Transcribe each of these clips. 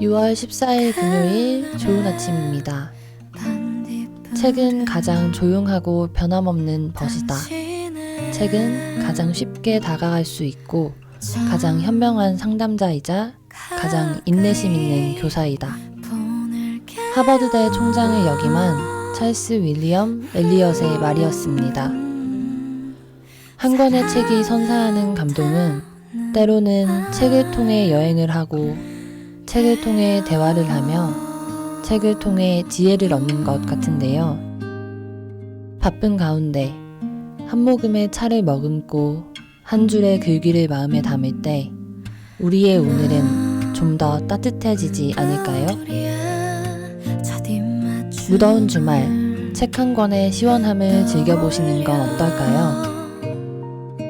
6월 14일 금요일 좋은 아침입니다. 책은 가장 조용하고 변함없는 벗이다. 책은 가장 쉽게 다가갈 수 있고 가장 현명한 상담자이자 가장 인내심 있는 교사이다. 하버드대 총장을 역임한 찰스 윌리엄 엘리엇의 말이었습니다. 한 권의 책이 선사하는 감동은 때로는 책을 통해 여행을 하고 책을 통해 대화를 하며 책을 통해 지혜를 얻는 것 같은데요. 바쁜 가운데 한 모금의 차를 머금고 한 줄의 글귀를 마음에 담을 때 우리의 오늘은 좀 더 따뜻해지지 않을까요? 무더운 주말 책 한 권의 시원함을 즐겨보시는 건 어떨까요?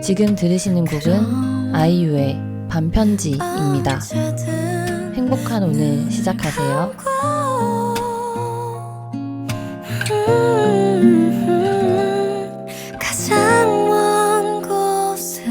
지금 들으시는 곡은 아이유의 반편지입니다. 행복한 오늘 시작하세요. 가장 먼 곳으로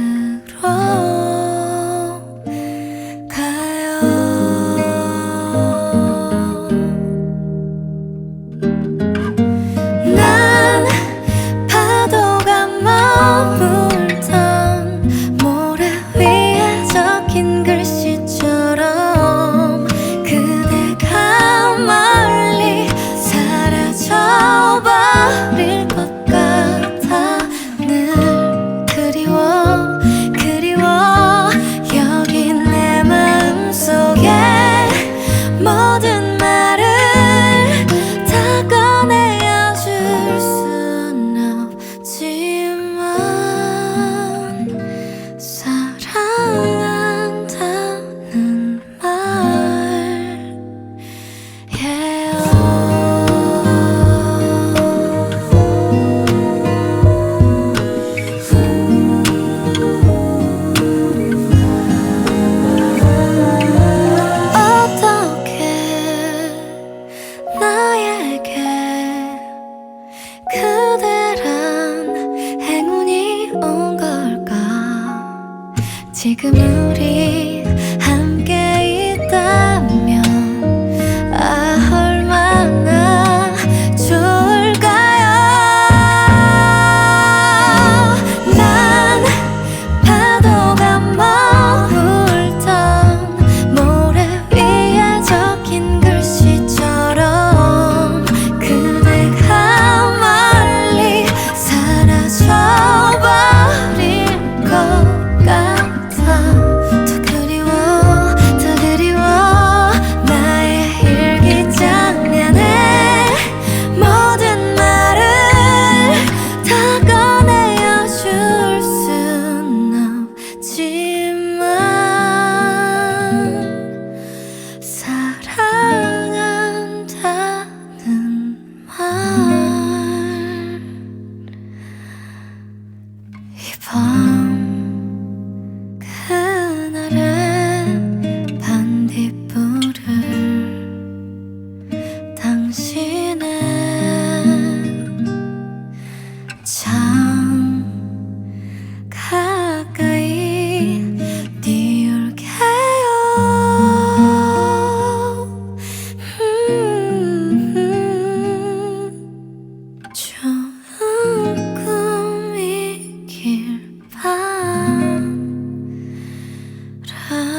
바라요